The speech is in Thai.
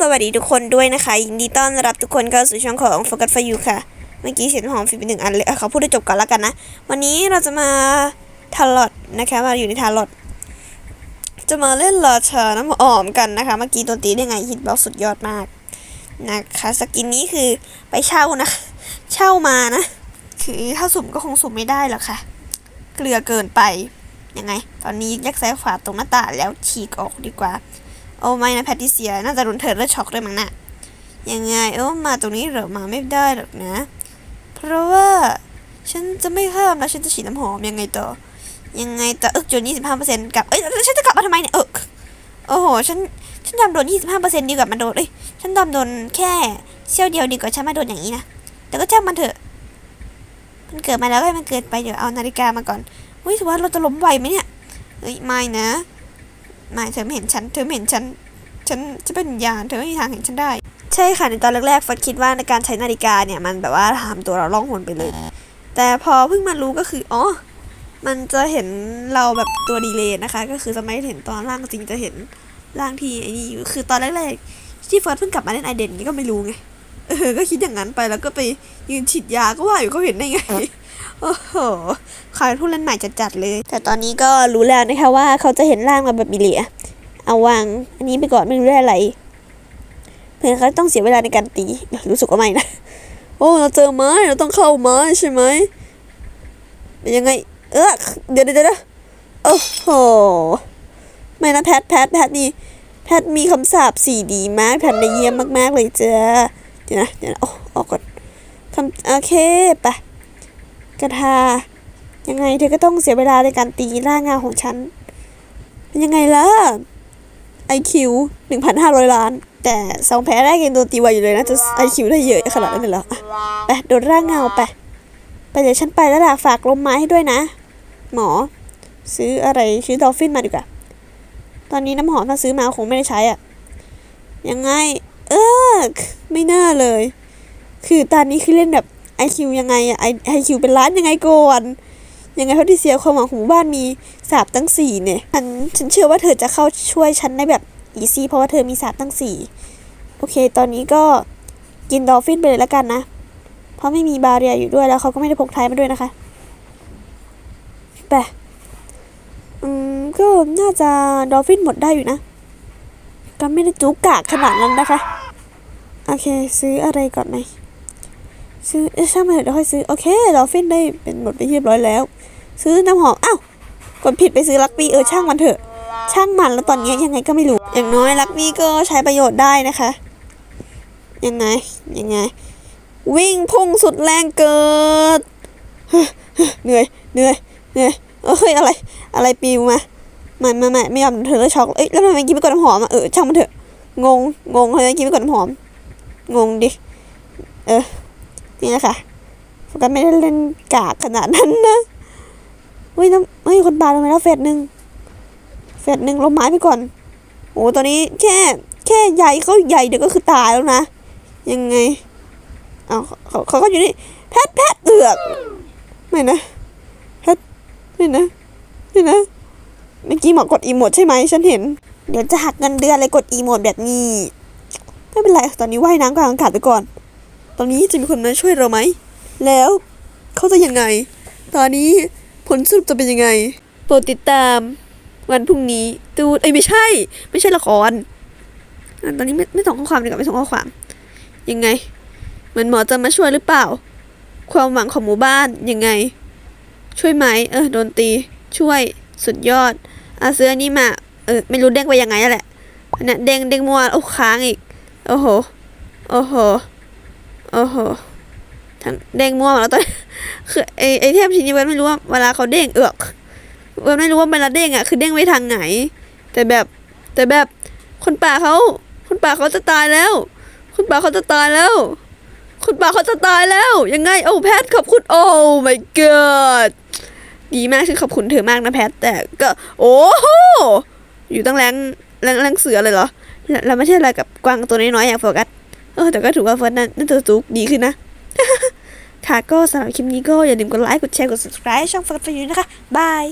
สวัสดีทุกคนด้วยนะคะยินดีต้อนรับทุกคนเข้าสู่ช่องของ Focus for You ค่ะ เมื่อกี้เสียงหอมฟิล์มไปหนึ่งอันเลยเขาพูดให้จบก่อนแล้วกันนะ วันนี้เราจะมาทาร์ลอตนะคะ มาอยู่ในทาร์ลอตจะมาเล่นลอเชาน้ำหอมกันนะคะ เมื่อกี้ตัวตีได้ไงฮิตบ็อกสุดยอดมากนะคะสกินนี้คือไปเช่านะ เช่ามานะคือถ้าสุ่มก็คงสุ่มไม่ได้หรอกค่ะ เกลือเกินไปยังไง ตอนนี้ยักซ้ายขวาตรงหน้าต่างแล้วฉีกออกดีกว่า โอ้ไม่นะแพทริเซียน่าจะรุนเถิดและช็อกด้วยมั้งนะยังไงโอ้มาตรงนี้เหรอมาไม่ได้หรอกนะ เพราะว่าฉันจะไม่ข้ามแล้วฉันจะฉีดน้ำหอมยังไงต่อ ยังไงต่อเอิกจนยี่สิบห้าเปอร์เซ็นต์กับเอ้ยแล้วฉันจะกลับมาทำไมเนี่ยเอิกโอ้โหฉันฉันดำโดนยี่สิบห้าเปอร์เซ็นต์ดีกว่ามันโดนเอ้ยฉันดำโดนแค่เซี่ยวเดียวดีกว่าฉันมาโดนอย่างนี้นะแต่ก็แจ้งมันเถอะ มันเกิดมาแล้วก็ให้มันเกิดไปเดี๋ยวเอานาฬิกามาก่อนเฮ้ยถือว่าเราจะล้มไหวไหมเนี่ยเฮ้ยไม่นะ ไม่เธอไม่เห็นฉัน เธอไม่เห็นฉัน ฉันจะเป็นวิญาณเธอไม่มีทางเห็นฉันได้ ใช่ค่ะในตอนแรกๆฟัดคิดว่าในการใช้นาฬิกาเนี่ยมันแบบว่าทำตัวเราล่องหนไปเลย แต่พอเพิ่งมารู้ก็คืออ๋อมันจะเห็นเราแบบตัวดีเลย์นะคะ ก็คือจะไม่เห็นตอนล่างจริงจะเห็นร่างที่ไอ้นี่อยู่คือตอนแรกๆที่เฟิร์สเพิ่งกลับมาเล่นไอเดนนี่ก็ไม่รู้ไงเออก็คิดอย่างนั้นไปแล้วก็ไปยืนฉีดยาก็ว่าอยู่เขาเห็นได้ไง โอ้โหขายผู้เล่นใหม่จัดๆเลย แต่ตอนนี้ก็รู้แล้วนะคะว่าเขาจะเห็นร่างมาแบบมิเลีย เอาวางอันนี้ไปก่อนไม่รู้ได้อะไร เพื่อนเขาต้องเสียเวลาในการตีรู้สึกว่าไม่นะ โอ้เราเจอไม้เราต้องเข้าไม้ใช่ไหมเป็นยังไง เออเดี๋ยวเดี๋ยวเดี๋ยวโอ้โห ไม่นะแพทแพทแพทนี่แพทมีคำสาปสีดีมากแพทในเยี่ยมมากๆเลยเจ้าเดี๋ยวนะเดี๋ยวนะโอ้ออกก่อนคำโอเคไป กระทา ยังไงเธอก็ต้องเสียเวลาในการตีร่างเงาของฉัน เป็นยังไงล่ะ IQ หนึ่งพันห้าร้อยล้าน แต่สองแพ้แรกยังโดนตีไวอยู่เลยนะจะ IQ ได้เยอะขนาดนั้นเลยเหรอไปโดนร่างเงาไปไปเดี๋ยวฉันไปแล้วล่ะฝากลมไม้ให้ด้วยนะ หมอ ซื้ออะไรซื้อดอลฟินมาดีกว่าตอนนี้น้ำหอมถ้าซื้อมาคงไม่ได้ใช้อะยังไง เออไม่น่าเลย คือตอนนี้คือเล่นแบบ IQ ยังไงอะ IQ เป็นล้านยังไงก่อนยังไงเพราะที่เสียความหวังของหมู่บ้านมีสาบตั้งสี่เนี่ยฉันฉันเชื่อว่าเธอจะเข้าช่วยฉันได้แบบอีซี่เพราะว่าเธอมีสาบตั้งสี่โอเค ตอนนี้ก็กินดอลฟินไปเลยแล้วกันนะ เพราะไม่มีบาเรียอยู่ด้วยแล้วเขาก็ไม่ได้พกไทยมาด้วยนะคะไปอืมก็น่าจะดอลฟินหมดได้อยู่นะ ก็ไม่ได้จุกกากขนาดนั้นนะคะ โอเค ซื้ออะไรก่อนไหม ซื้อช่างมันเถอะเดี๋ยวค่อยซื้อ โอเคดอลฟินได้เป็นหมดไปเรียบร้อยแล้ว ซื้อน้ำหอมอ้าวกดผิดไปซื้อลักบี้เออช่างมันเถอะ ช่างมันแล้วตอนนี้ยังไงก็ไม่รู้ อย่างน้อยลักบี้ก็ใช้ประโยชน์ได้นะคะ ยังไงยังไง วิ่งพุ่งสุดแรงเกิดเหนื่อยเหนื่อยเหนื่อยเอ้ยอะไร อะไรปิวมาไม่ไม่ไม่ไม่ยอมเธอแล้วช็อกเอ้ยแล้วทำไมกินไม่กดน้ำหอมอะเออช่างมันเถอะงงงงเลยกินไม่กดน้ำหอม งงดิเออ นี่แหละค่ะโฟกัสไม่ได้เล่นกากขนาดนั้นนะเฮ้ยน้ำเฮ้ยคนบาลงไปแล้วเฟสหนึ่งเฟสหนึ่งลงไม้ไปก่อนโอ้ตอนนี้แค่แค่ใหญ่เขาใหญ่เดี๋ยวก็คือตายแล้วนะ ยังไงเอาเขาเขาก็อยู่นี่แพทแพทเอือกไม่นะแพทไม่นะไม่นะเมื่อกี้หมอกดอีโมดใช่ไหมฉันเห็น เดี๋ยวจะหักเงินเดือนเลยกดอีโมดแบบนี้ ไม่เป็นไร ตอนนี้ว่ายน้ำกลางอากาศไปก่อน ตอนนี้จะมีคนมาช่วยเราไหม แล้วเขาจะยังไง ตอนนี้ผลสรุปจะเป็นยังไง โปรดติดตามวันพรุ่งนี้ตูดเอ้ยไม่ใช่ ไม่ใช่ละครอตอนนี้ไม่ไม่ส่งข้อความดีกว่าไม่ส่งข้อความ ยังไง เหมือนหมอจะมาช่วยหรือเปล่า ความหวังของหมู่บ้านยังไง ช่วยไหมเออโดนตีช่วยสุดยอดอาเซื้อนนี้มาเออไม่รู้เด้งไปยังไงนั่นแหละอันเนี่ยเด้งเด้งมัวโอ้ค้างอีก โอ้โห โอ้โห โอ้โหทั้งเด้งม่วงแล้วตอนคือไอไอเทพชิ้นนี้เว้นไม่รู้ว่าเวลาเขาเด้งเอือกเว้นไม่รู้ว่าเวลาเด้งอะคือเด้งไปทางไหน แต่แบบแต่แบบคนป่าเขาคนป่าเขาจะตายแล้ว คนป่าเขาจะตายแล้ว คนป่าเขาจะตายแล้ว ยังไงโอ้แพทขอบคุณโอ้ my god ดีมากฉันขอบคุณเธอมากนะแพทแต่ก็ โอ้โหอยู่ตั้งแรงแรงแรงเสือเลยเหรอแล้วแล้วไม่ใช่อะไรกับกวางตัวน้อยๆอย่างโฟกัส เออแต่ก็ถือว่าเฟิร์สนั้นน่าจะจุกดีขึ้นนะ ค่ะก็สำหรับคลิปนี้ก็อย่าลืมกดไลค์กดแชร์กด subscribe ช่องเฟิร์สฟยูนะคะบาย